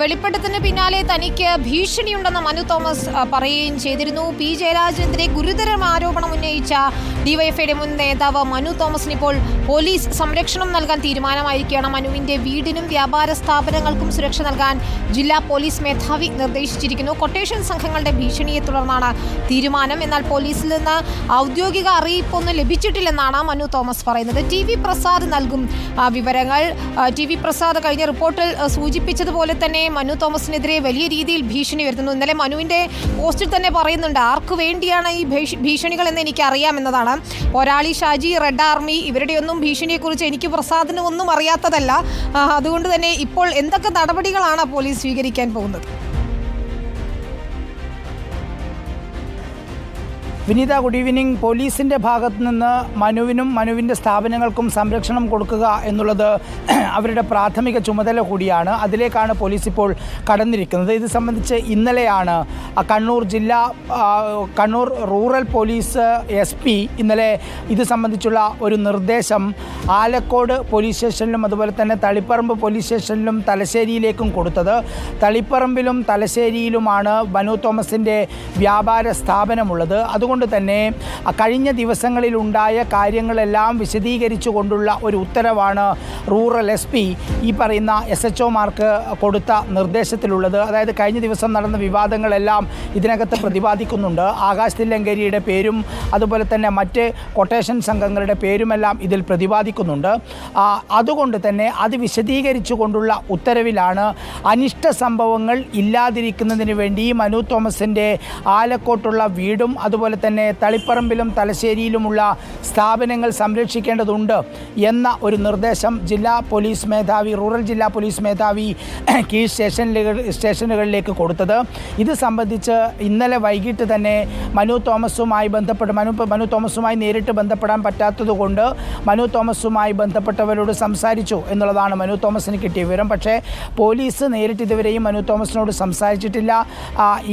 വെളിപ്പെടുത്തലിന് പിന്നാലെ തനിക്ക് ഭീഷണിയുണ്ടെന്ന് മനു തോമസ് പറയുകയും ചെയ്തിരുന്നു. പി. ജയരാജനെതിരെ ഗുരുതരം ആരോപണം ഉന്നയിച്ച ഡിവൈഎഫ്ഐയുടെ മുൻ നേതാവ് മനു തോമസിന് ഇപ്പോൾ പോലീസ് സംരക്ഷണം നൽകാൻ തീരുമാനമായിരിക്കുകയാണ്. മനുവിന്റെ വീടിനും വ്യാപാര സ്ഥാപനങ്ങൾക്കും സുരക്ഷ നൽകാൻ ജില്ലാ പോലീസ് മേധാവി നിർദ്ദേശിച്ചിരിക്കുന്നു. കൊട്ടേഷൻ സംഘങ്ങളുടെ ഭീഷണിയെ തുടർന്നാണ് തീരുമാനം. എന്നാൽ പോലീസിൽ നിന്ന് ഔദ്യോഗിക അറിയിപ്പൊന്നും ലഭിച്ചിട്ടില്ലെന്നാണ് മനു തോമസ് പറയുന്നത്. ടി വി പ്രസാദ് നൽകും വിവരങ്ങൾ. ടി വി പ്രസാദ് കഴിഞ്ഞ റിപ്പോർട്ടിൽ സൂചിപ്പിച്ചതുപോലെ തന്നെ മനു തോമസിനെതിരെ വലിയ രീതിയിൽ ഭീഷണി വരുന്നു ഇന്നലെ മനുവിന്റെ പോസ്റ്റിൽ തന്നെ പറയുന്നുണ്ട് ആർക്ക് വേണ്ടിയാണ് ഈ ഭീഷണികൾ എന്ന് എനിക്ക് അറിയാമെന്നതാണ് ഒരാളി ഷാജി റെഡ് ആർമി ഇവരുടെയൊന്നും ഭീഷണിയെക്കുറിച്ച് എനിക്ക് പ്രസാദിന് ഒന്നും അറിയാത്തതല്ല അതുകൊണ്ട് തന്നെ ഇപ്പോൾ എന്തൊക്കെ നടപടികളാണ് പോലീസ് സ്വീകരിക്കാൻ പോകുന്നത്? വിനീത ഗുഡ് ഈവനിങ് പോലീസിന്റെ ഭാഗത്ത് നിന്ന് മനുവിനും മനുവിന്റെ സ്ഥാപനങ്ങൾക്കും സംരക്ഷണം കൊടുക്കുക എന്നുള്ളത് അവരുടെ പ്രാഥമിക ചുമതല കൂടിയാണ്. അതിലേക്കാണ് പോലീസ് ഇപ്പോൾ കടന്നിരിക്കുന്നത്. ഇത് സംബന്ധിച്ച് ഇന്നലെയാണ് കണ്ണൂർ ജില്ലാ Kannur rural police S P ഇന്നലെ ഇത് സംബന്ധിച്ചുള്ള ഒരു നിർദ്ദേശം ആലക്കോട് പോലീസ് സ്റ്റേഷനിലും അതുപോലെ തന്നെ തളിപ്പറമ്പ് പോലീസ് സ്റ്റേഷനിലും തലശ്ശേരിയിലേക്കും കൊടുത്തത്. തളിപ്പറമ്പിലും തലശ്ശേരിയിലുമാണ് മനു തോമസിന്റെ വ്യാപാര സ്ഥാപനമുള്ളത്. അതുകൊണ്ട് തന്നെ കഴിഞ്ഞ ദിവസങ്ങളിലുണ്ടായ കാര്യങ്ങളെല്ലാം വിശദീകരിച്ചു കൊണ്ടുള്ള ഒരു ഉത്തരവാണ് റൂറൽ എസ് പി ഈ പറയുന്ന എസ് എച്ച് ഒമാർക്ക് കൊടുത്ത നിർദ്ദേശത്തിലുള്ളത്. അതായത് കഴിഞ്ഞ ദിവസം നടന്ന വിവാദങ്ങളെല്ലാം ഇതിനകത്ത് പ്രതിപാദിക്കുന്നുണ്ട്. ആകാശ് തില്ലങ്കേരിയുടെ പേരും അതുപോലെ തന്നെ മറ്റ് കൊട്ടേഷൻ സംഘങ്ങളുടെ പേരുമെല്ലാം ഇതിൽ പ്രതിപാദിക്കുന്നുണ്ട്. അതുകൊണ്ട് തന്നെ അത് വിശദീകരിച്ചു കൊണ്ടുള്ള ഉത്തരവിലാണ് അനിഷ്ട സംഭവങ്ങൾ ഇല്ലാതിരിക്കുന്നതിന് വേണ്ടി മനു തോമസിന്റെ ആലക്കോട്ടുള്ള വീടും അതുപോലെ തന്നെ തളിപ്പറമ്പിലും തലശ്ശേരിയിലുമുള്ള സ്ഥാപനങ്ങൾ സംരക്ഷിക്കേണ്ടതുണ്ട് എന്ന ഒരു നിർദ്ദേശം ജില്ലാ പോലീസ് മേധാവി റൂറൽ ജില്ലാ പോലീസ് മേധാവി കീഴ് സ്റ്റേഷനിലുകൾ സ്റ്റേഷനുകളിലേക്ക് കൊടുത്തത്. ഇത് സംബന്ധിച്ച് ഇന്നലെ വൈകിട്ട് തന്നെ മനു തോമസുമായി ബന്ധപ്പെട്ട് മനു മനു തോമസുമായി നേരിട്ട് ബന്ധപ്പെടാൻ പറ്റാത്തതുകൊണ്ട് മനു തോമസുമായി ബന്ധപ്പെട്ടവരോട് സംസാരിച്ചു എന്നുള്ളതാണ് മനു തോമസിന് കിട്ടിയ വിവരം. പക്ഷേ പോലീസ് നേരിട്ട് ഇതുവരെയും മനു തോമസിനോട് സംസാരിച്ചിട്ടില്ല.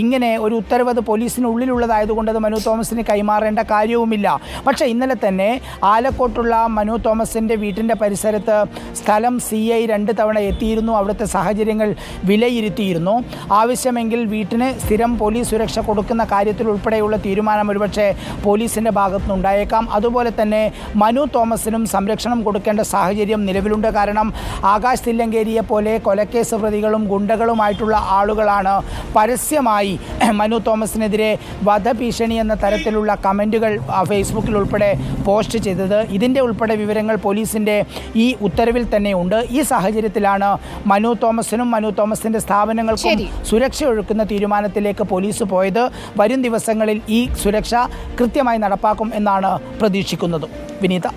ഇങ്ങനെ ഒരു ഉത്തരവ് അത് പോലീസിനുള്ളിലുള്ളതായതുകൊണ്ട് അത് മനു തോമസിന് കൈമാറേണ്ട കാര്യവുമില്ല. പക്ഷേ ഇന്നലെ തന്നെ ആലക്കോട്ടുള്ള മനു തോമസിന്റെ വീട്ടിന്റെ പരിസരത്ത് സ്ഥലം സി ഐ രണ്ട് തവണ എത്തിയിരുന്നു. അവിടുത്തെ സാഹചര്യങ്ങൾ വിലയിരുത്തിയിരുന്നു. ആവശ്യമെങ്കിൽ വീട്ടിന് സ്ഥിരം പോലീസ് സുരക്ഷ കൊടുക്കുന്ന കാര്യത്തിൽ ഉൾപ്പെടെയുള്ള തീരുമാനം ഒരുപക്ഷെ പോലീസിന്റെ ഭാഗത്തുനിന്നുണ്ടായേക്കാം അതുപോലെ തന്നെ മനു തോമസിനും സംരക്ഷണം കൊടുക്കേണ്ട സാഹചര്യം നിലവിലുണ്ട്. കാരണം ആകാശ് തില്ലങ്കേരിയെ പോലെ കൊലക്കേസ് പ്രതികളും ഗുണ്ടകളുമായിട്ടുള്ള ആളുകളാണ് പരസ്യമായി മനു തോമസിനെതിരെ വധഭീഷണി എന്ന തരത്തിലുള്ള കമന്റുകൾ ഫേസ്ബുക്കിൽ ഉൾപ്പെടെ പോസ്റ്റ് ചെയ്തത്. ഇതിന്റെ ഉൾപ്പെടെ വിവരങ്ങൾ പോലീസിന്റെ ഈ ഉത്തരവിൽ തന്നെയുണ്ട് ഈ സാഹചര്യത്തിലാണ് മനു തോമസിനും മനു തോമസിന്റെ സ്ഥാപനങ്ങൾക്കും. സുരക്ഷ ഒഴുക്കുന്ന തീരുമാനത്തിലേക്ക് പോലീസ് പോയത്. വരും ദിവസങ്ങളിൽ ഈ സുരക്ഷ കൃത്യമായി നടപ്പാക്കും എന്നാണ് പ്രതീക്ഷിക്കുന്നത്. വിനീത.